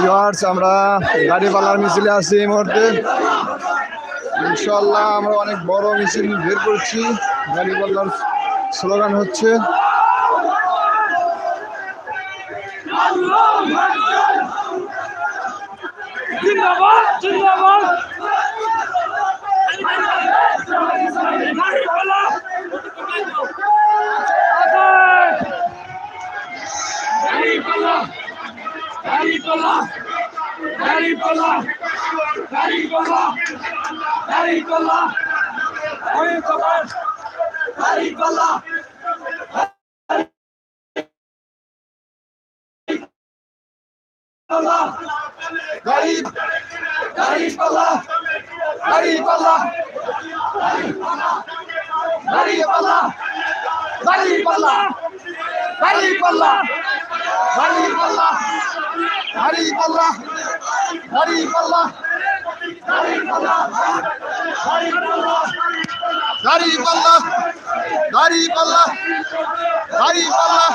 Viewers আমরা গাড়িপালার মিছিলে আছি এই মুহূর্তে। ইনশাল্লাহ আমরা অনেক বড় মিছিল বের করছি। গাড়িপাল্লার স্লোগান হচ্ছে, জিন্দাবাদ জিন্দাবাদ। Haribollah, Haribollah, Haribollah, Haribollah, Haribollah, Haribollah, Haribollah, Garib, Gariballah, Gariballah, Gariballah, Gariballah, Gariballah, Gariballah, Gariballah, Hari বল্লা হরি বল্লা হরি বল্লা হরি বল্লা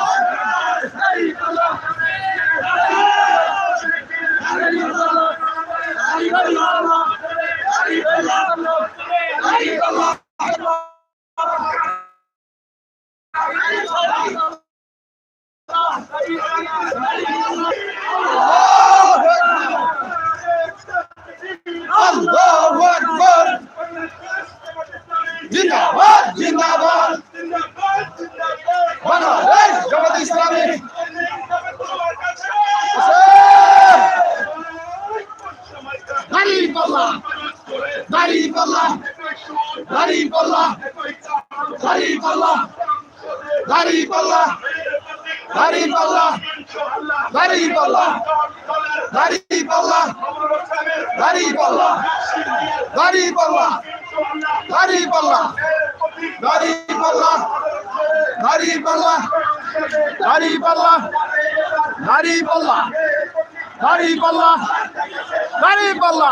দাড়ি পাল্লা দাড়ি পাল্লা দাড়ি পাল্লা দাড়ি পাল্লা দাড়ি পাল্লা দাড়ি পাল্লা দাড়ি পাল্লা দাড়ি পাল্লা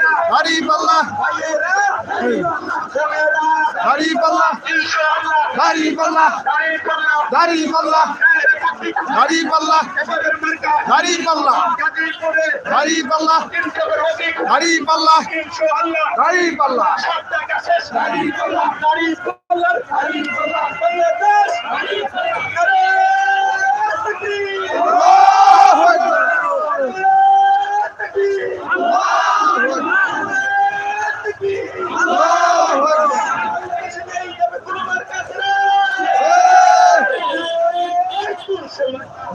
দাড়ি পাল্লা দাড়ি পাল্লা দাড়ি পাল্লা দাড়ি পাল্লা দাড়ি পাল্লা দাড়ি পাল্লা দাড়ি পাল্লা দাড়ি পাল্লা দাড়ি পাল্লা দাড়ি পাল্লা দাড়ি পাল্লা দাড়ি পাল্লা দাড়ি পাল্লা আল্লাহু আকবার আল্লাহু আকবার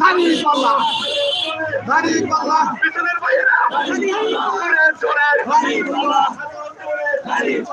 দাড়ি পাল্লা দাড়ি পাল্লা দাড়ি পাল্লা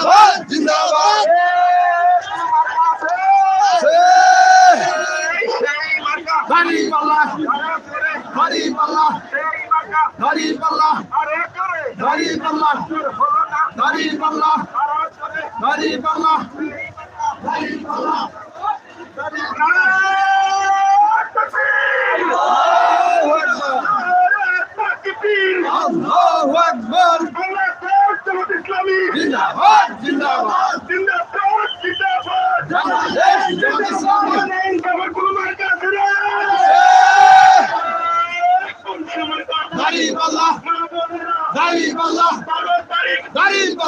জিন্দাবাদ জিন্দাবাদ। হরি পাল্লা হরি পাল্লা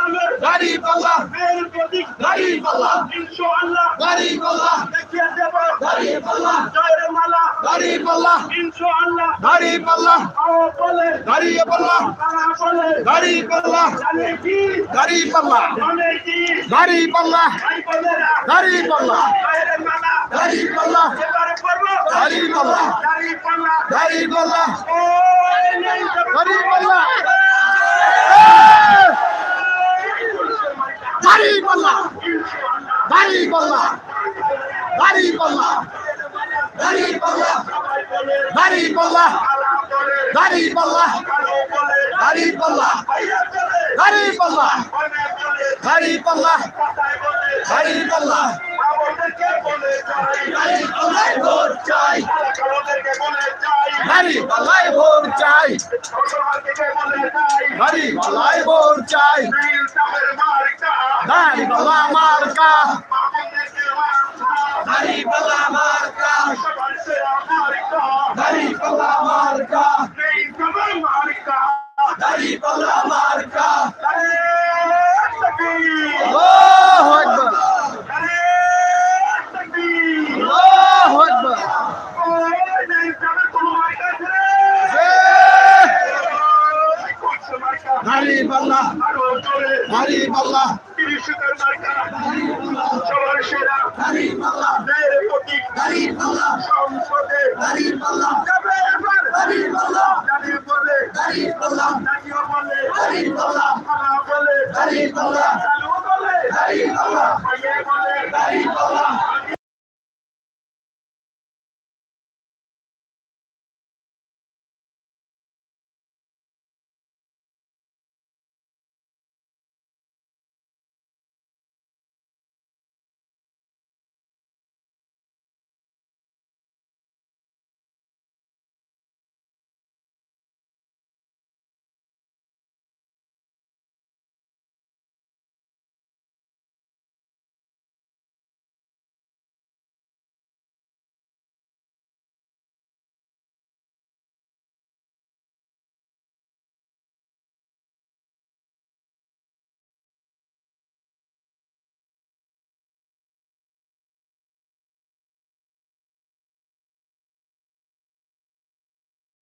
আলমের দাড়ি পাল্লা মেয়ের প্রতীক দাড়ি পাল্লা তিনশো আল্লাহ দাড়ি পাল্লা দেখিয়ে দেব দাড়ি পাল্লা জয়ের মালা দাড়ি পাল্লা তিনশো আল্লাহ দাড়ি পাল্লা পাও বলে দাড়ি পাল্লা তারা বলে দাড়ি পাল্লা জানে কি দাড়ি পাল্লা জানে কি দাড়ি পাল্লা দাড়ি পাল্লা জয়ের মালা দাড়ি পাল্লা এবারে করব দাড়ি পাল্লা দাড়ি পাল্লা দাড়ি পাল্লা দাড়ি পাল্লা Yeah! দাড়ি পাল্লা দাড়ি পাল্লা দাড়ি পাল্লা দাড়ি পাল্লা দাড়ি পাল্লা দাড়ি পাল্লা দাড়ি পাল্লা দাড়ি পাল্লা দাড়ি পাল্লা দাড়ি পাল্লা ভোট চাই। হারি বালাই ভোর চাই। হারি বালাই ভোর চাই। হারি বালা মার্কা। হারি বালা মার্কা। হারি বালা মার্কা। হারি বালা মার্কা।